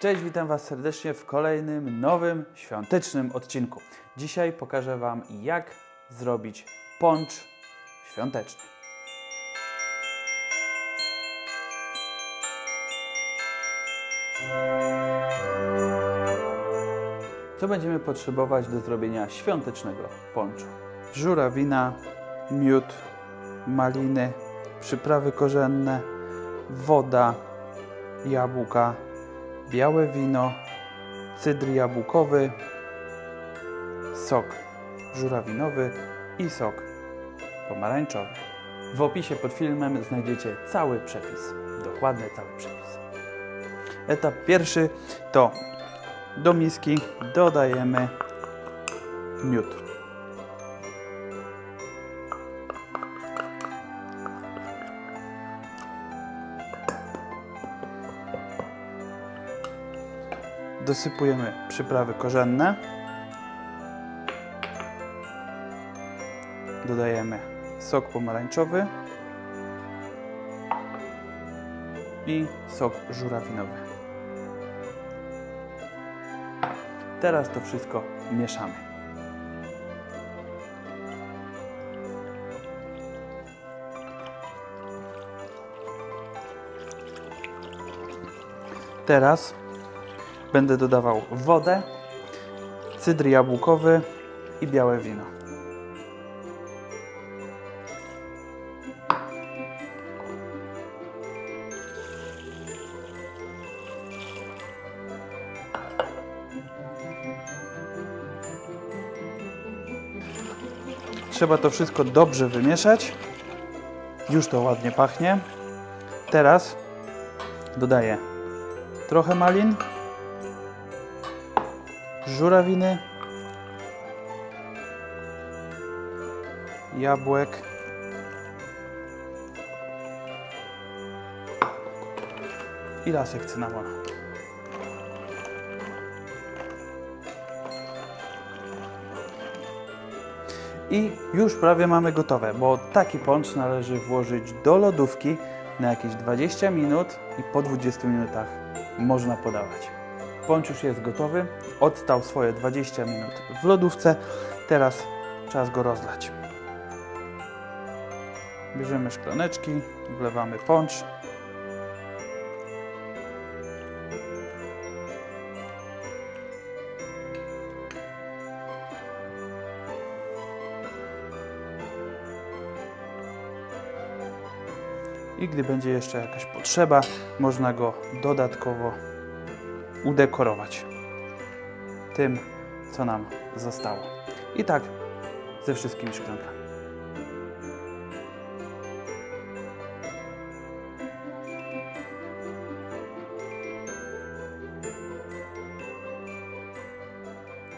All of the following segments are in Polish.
Cześć, witam Was serdecznie w kolejnym nowym świątecznym odcinku. Dzisiaj pokażę Wam, jak zrobić poncz świąteczny. Co będziemy potrzebować do zrobienia świątecznego ponczu? Żurawina, miód, maliny, przyprawy korzenne, woda, jabłka, białe wino, cydr jabłkowy, sok żurawinowy i sok pomarańczowy. W opisie pod filmem znajdziecie cały przepis, dokładny cały przepis. Etap pierwszy to do miski dodajemy miód. Dosypujemy przyprawy korzenne. Dodajemy sok pomarańczowy i sok żurawinowy. Teraz to wszystko mieszamy. Teraz będę dodawał wodę, cydr jabłkowy i białe wino. Trzeba to wszystko dobrze wymieszać. Już to ładnie pachnie. Teraz dodaję trochę malin, żurawiny, jabłek, i lasek cynamonu. I już prawie mamy gotowe, bo taki poncz należy włożyć do lodówki na jakieś 20 minut i po 20 minutach można podawać. Poncz już jest gotowy, odstał swoje 20 minut w lodówce, teraz czas go rozlać. Bierzemy szklaneczki, wlewamy poncz. I gdy będzie jeszcze jakaś potrzeba, można go dodatkowo udekorować tym, co nam zostało. I tak ze wszystkimi szklankami.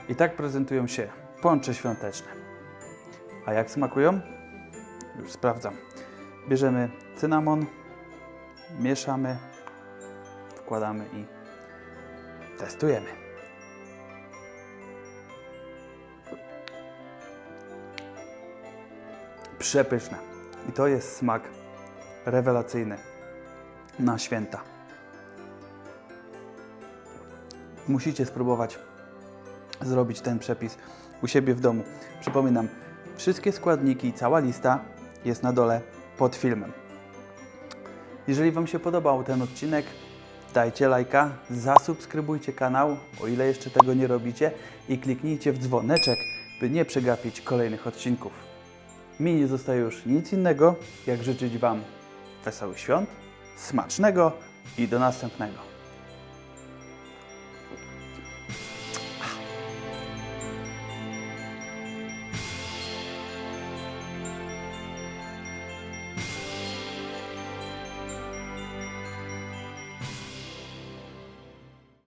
I tak prezentują się poncze świąteczne. A jak smakują? Już sprawdzam. Bierzemy cynamon, mieszamy, wkładamy i testujemy. Przepyszne. I to jest smak rewelacyjny na święta. Musicie spróbować zrobić ten przepis u siebie w domu. Przypominam, wszystkie składniki i cała lista jest na dole pod filmem. Jeżeli Wam się podobał ten odcinek, dajcie lajka, zasubskrybujcie kanał, o ile jeszcze tego nie robicie i kliknijcie w dzwoneczek, by nie przegapić kolejnych odcinków. Mi nie zostaje już nic innego, jak życzyć Wam wesołych świąt, smacznego i do następnego.